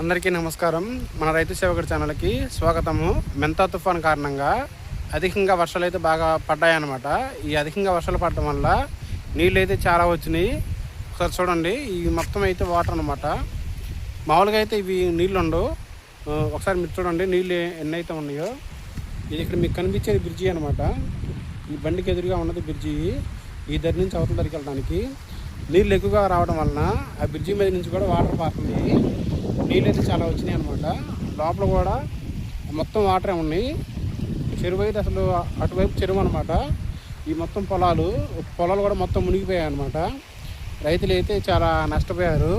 అందరికీ నమస్కారం. మన రైతు సేవకుడి ఛానల్కి స్వాగతము. మెంతా తుఫాన్ కారణంగా అధికంగా వర్షాలు అయితే బాగా పడ్డాయన్నమాట. ఈ అధికంగా వర్షాలు పడటం వల్ల నీళ్ళు అయితే చాలా వచ్చినాయి. ఒకసారి చూడండి ఈ మొత్తం అయితే వాటర్ అనమాట మామూలుగా అయితే ఇవి నీళ్ళు ఉండవు ఒకసారి మీరు చూడండి నీళ్ళు ఎన్ని అయితే ఉన్నాయో. ఇది ఇక్కడ మీకు కనిపించేది బ్రిడ్జి అనమాట ఈ బండికి ఎదురుగా ఉన్నది బ్రిడ్జి. ఈ దగ్గర నుంచి అవతల దరికి వెళ్ళడానికి. నీళ్ళు ఎక్కువగా రావడం వలన ఆ బ్రిడ్జి మీద నుంచి కూడా వాటర్ పారుతుంది. నీళ్ళు అయితే చాలా వచ్చినాయి అనమాట లోపల కూడా మొత్తం వాటరే ఉన్నాయి. చెరువు అయితే అసలు అటువైపు చెరువు అనమాట ఈ మొత్తం పొలాలు పొలాలు కూడా మొత్తం మునిగిపోయాయి అనమాట రైతులు అయితే చాలా నష్టపోయారు.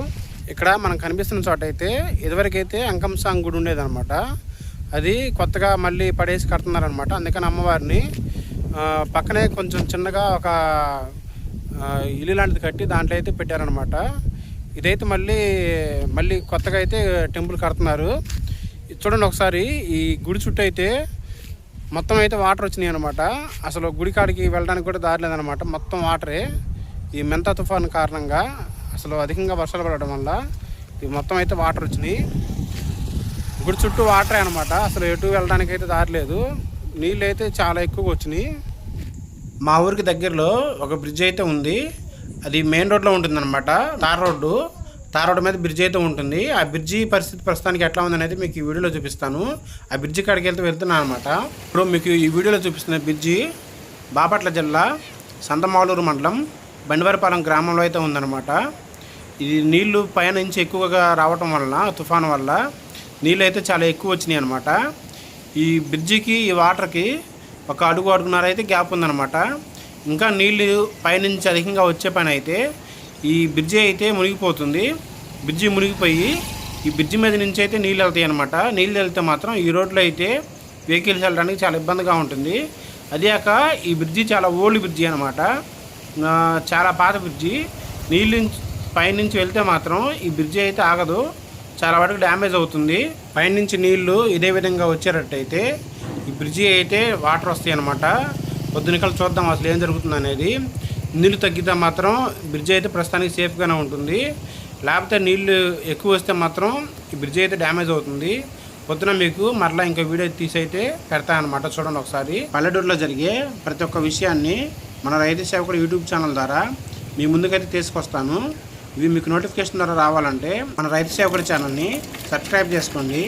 ఇక్కడ మనం కనిపిస్తున్న చోట అయితే ఇదివరకైతే అంకంసాంగ్ గుడి ఉండేదన్నమాట. అది కొత్తగా మళ్ళీ పడేసి కడుతున్నారనమాట అందుకని అమ్మవారిని పక్కనే కొంచెం చిన్నగా ఒక ఇల్లు లాంటిది కట్టి దాంట్లో అయితే పెట్టారనమాట ఇదైతే మళ్ళీ మళ్ళీ కొత్తగా అయితే టెంపుల్ కడుతున్నారు. ఇది చూడండి ఒకసారి ఈ గుడి చుట్టూ అయితే మొత్తం అయితే వాటర్ వచ్చినాయి అనమాట అసలు గుడి కాడికి వెళ్ళడానికి కూడా దారి లేదనమాట మొత్తం వాటరే. ఈ మెంత తుఫాన్ కారణంగా అసలు అధికంగా వర్షాలు పడడం వల్ల ఈ మొత్తం అయితే వాటర్ వచ్చినాయి. గుడి చుట్టూ వాటరే అనమాట అసలు ఎటు వెళ్ళడానికి అయితే దారి లేదు. నీళ్ళు అయితే చాలా ఎక్కువగా వచ్చినాయి. మా ఊరికి దగ్గరలో ఒక బ్రిడ్జ్ అయితే ఉంది. అది మెయిన్ రోడ్లో ఉంటుందన్నమాట. Tar road. తార్ రోడ్డు మీద బ్రిడ్జ్ అయితే ఉంటుంది. ఆ బ్రిడ్జి పరిస్థితి ప్రస్తుతానికి ఎట్లా ఉందనేది మీకు ఈ వీడియోలో చూపిస్తాను. ఆ బ్రిడ్జి కాడికి వెళ్తే వెళ్తున్నాను అనమాట ఇప్పుడు మీకు ఈ వీడియోలో చూపిస్తున్న బ్రిడ్జి బాపట్ల జిల్లా సంతమాలూరు మండలం బండివారిపాలెం గ్రామంలో అయితే ఉందన్నమాట. ఇది నీళ్ళు పైన నుంచి ఎక్కువగా రావటం వలన తుఫాను వల్ల నీళ్ళు అయితే చాలా ఎక్కువ వచ్చినాయి అనమాట ఈ బ్రిడ్జికి ఈ వాటర్కి ఒక అడుగు అడుగున్నర అయితే గ్యాప్ ఉందన్నమాట. ఇంకా నీళ్ళు పైనుంచి అధికంగా వచ్చే పని అయితే ఈ బ్రిడ్జి అయితే మునిగిపోతుంది. బ్రిడ్జి మునిగిపోయి ఈ బ్రిడ్జి మీద నుంచి అయితే నీళ్ళు వెళ్తాయి అనమాట నీళ్ళు వెళ్తే మాత్రం ఈ రోడ్లో అయితే వెహికల్స్ వెళ్ళడానికి చాలా ఇబ్బందిగా ఉంటుంది. అదేక ఈ బ్రిడ్జి చాలా ఓల్డ్ బ్రిడ్జి అనమాట చాలా పాత బ్రిడ్జి. నీళ్ళు పైనుంచి వెళ్తే మాత్రం ఈ బ్రిడ్జి అయితే ఆగదు. చాలా వరకు డ్యామేజ్ అవుతుంది. పైనుంచి నీళ్ళు ఇదే విధంగా వచ్చేటట్టయితే ఈ బ్రిడ్జి అయితే వాటర్ వస్తాయి అనమాట పొద్దునకలు చూద్దాం అసలు ఏం జరుగుతుంది అనేది. నీళ్ళు తగ్గితే మాత్రం బ్రిడ్జ్ అయితే ప్రస్తుతానికి సేఫ్గానే ఉంటుంది. లేకపోతే నీళ్ళు ఎక్కువ వస్తే మాత్రం ఈ బ్రిడ్జి అయితే డ్యామేజ్ అవుతుంది. పొద్దున మీకు మరలా ఇంకా వీడియో తీసి అయితే పెడతానమాట చూడండి ఒకసారి. పల్లెటూరులో జరిగే ప్రతి ఒక్క విషయాన్ని మన రైతు సేవకుడు యూట్యూబ్ ఛానల్ ద్వారా మీ ముందుకైతే తీసుకొస్తాను. ఇవి మీకు నోటిఫికేషన్ ద్వారా రావాలంటే మన రైతు సేవకుడి ఛానల్ని సబ్స్క్రైబ్ చేసుకోండి.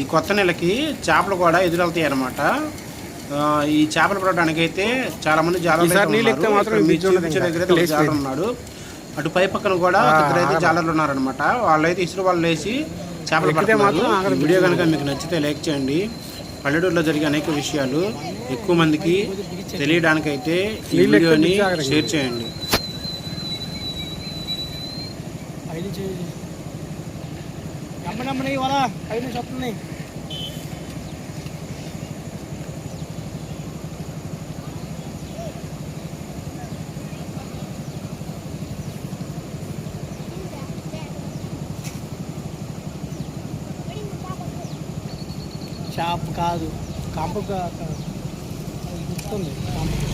ఈ కొత్త నెలకి చేపలు కూడా ఎదురవుతాయి అనమాట ఈ చేపలు పడడానికి అయితే చాలా మంది జాలర్లు అయితే అయితే ఉన్నాడు. అటు పై పక్కన కూడా ఇద్దరు అయితే జాలర్లు ఉన్నారనమాట వాళ్ళైతే ఇసురు వాళ్ళు వేసి చేపలు ఈ వీడియో కనుక మీకు నచ్చితే లైక్ చేయండి. పల్లెటూరులో జరిగే అనేక విషయాలు ఎక్కువ మందికి తెలియడానికైతే ఈ వీడియోని షేర్ చేయండి. నమ్మనమ్మని వాళ్ళ ఐదు చెప్తున్నాయి షాప్ కాదు. కంపు గుర్తుంది. కంపు.